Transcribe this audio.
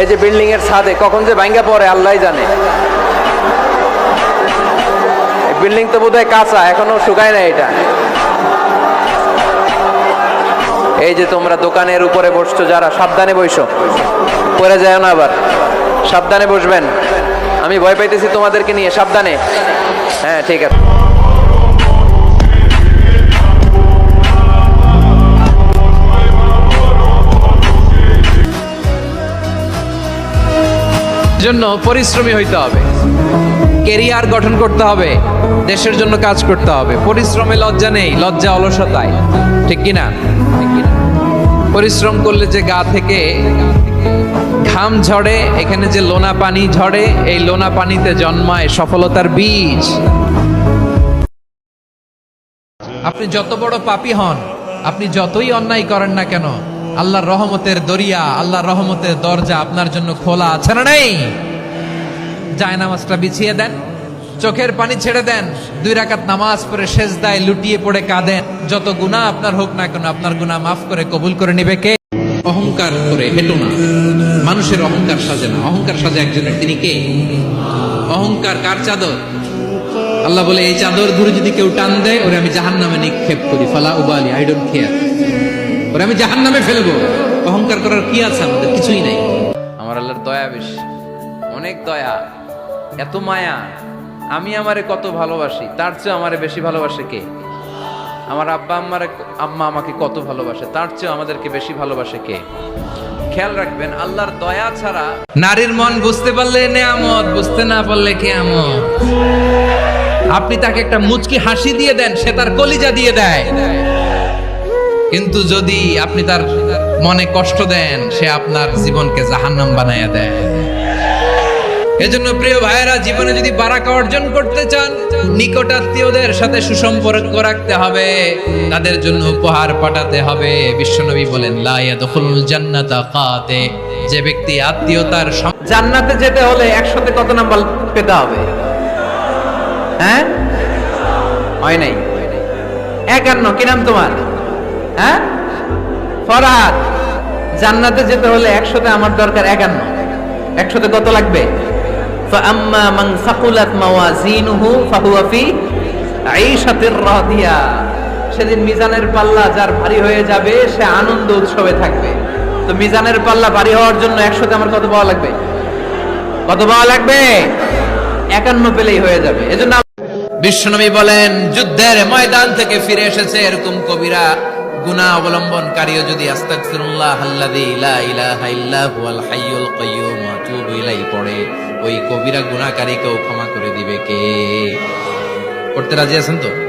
এই যে বিল্ডিং এর ছাদে, কখন যে ভাঙ্গা পড়ে আল্লাহ জানে। বিল্ডিং তো বোধহয় কাঁচা, এখনও শুকায় না এটা। এই যে তোমরা দোকানের উপরে বসছো, যারা সাবধানে বসো। পরে যায় না আবার। সাবধানে বসবেন। আমি ভয় পাইতেছি তোমাদেরকে নিয়ে, সাবধানে। হ্যাঁ ঠিক আছে। জন্য পরিশ্রমী হইতে হবে। কেরিয়ার গঠন করতে হবে, দেশের জন্য কাজ করতে হবে। পরিশ্রমে লজ্জা নেই, লজ্জা অলসতায়। ঠিক কি না পরিশ্রম করলে যে গা থেকে ঘাম ঝরে, এখানে যে লোনা পানি ঝরে, এই লোনা পানিতে জন্মায় সফলতার বীজ। আপনি যত বড় পাপী হন, আপনি যতই অন্যায় করেন না কেন আল্লাহর রহমতের দরিয়া, আল্লাহর রহমতের দরজা আপনার জন্য খোলা আছে না নেই? যায় নামাজটা বিছিয়ে দেন, চোখের পানি ছেড়ে দেন, দুই রাকাত নামাজ পড়ে শেষ দায় লুটিয়ে পড়ে কাঁদেন। যত গুনাহ আপনার হোক না কেন, আপনার গুনাহ মাফ করে কবুল করে নেবে কে? অহংকার করে হেঁটো না। মানুষের অহংকার সাজে না। অহংকার সাজে একজনের। তিনি কে? অহংকার কার চাদর? আল্লাহ বলে, এই চাদর ধরে যদি কেউ টান দেয়, ওরে আমি জাহান নামে নিক্ষেপ করি। ফালা উবালি আই ডোন্ট কেয়ার আমি জাহান নামে ফেলব। অহংকার করার কি আছে আমাদের? কিছুই নাই। আমার আল্লাহর দয়া বেশি। অনেক দয়া। এত মায়া। আমি আমারে কত ভালোবাসি। তার চেয়ে আমারে বেশি ভালোবাসে কে? আমার আব্বা আম্মারে আম্মা আমাকে কত ভালোবাসে। তার চেয়ে আমাদেরকে বেশি ভালোবাসে কে? খেয়াল রাখবেন, আল্লাহর দয়া ছাড়া নারীর মন বুঝতে পারলে নেয়ামত, বুঝতে না পারলে কেয়ামত। আপনি তাকে একটা মুচকি হাসি দিয়ে দেন, সে তার কলিজা দিয়ে দেয়। কিন্তু যদি আপনি তার মনে কষ্ট দেন, সে আপনার জীবনকে জাহান্নাম বানাইয়া দেয়। এজন্য প্রিয় ভাইয়েরা, জীবনে যদি বারাকা অর্জন করতে চান নিকট আত্মীয়দের সাথে সুসম্পর্ক রাখতে হবে, তাদের জন্য উপহার পাঠাতে হবে। বিশ্বনবী বলেন, লা ইয়াদখুলুল জান্নাতা কাতে। যে ব্যক্তি আত্মীয়তার জান্নাতে যেতে হলে একসাথে কত নাম্বার পেতে হবে? হ্যাঁ? হয় নাই? একান্ন, কি নাম তোমার? হ্যাঁ ফরহাদ জান্নাতে যেতে হলে একশোতে আমার দরকার একান্ন একশোতে কত লাগবে فأما من ثقلت موازينه فهو في عيشة راضية সেদিন মিজানের পাল্লা যার ভারী হয়ে যাবে সে আনন্দ উৎসবে থাকবে তো মিজানের পাল্লা ভারী হওয়ার জন্য একশোতে আমার কত পাওয়া লাগবে কত পাওয়া লাগবে একান্ন পেলেই হয়ে যাবে এজন্য বিশ্বনবী বলেন যুদ্ধের ময়দান থেকে ফিরে এসেছে এরকম কবিরা গুনাহ অবলম্বনকারীও যদি আস্তাগফিরুল্লাহ আল্লাযী লা ইলাহা ইল্লা হুয়াল হাইয়ুল কাইয়্যুম আতুবু ইলাইহি পড়ে, ওই কবিরা গুনাহকারীকেও ক্ষমা করে দিবে কে? করতে রাজি আছেন তো?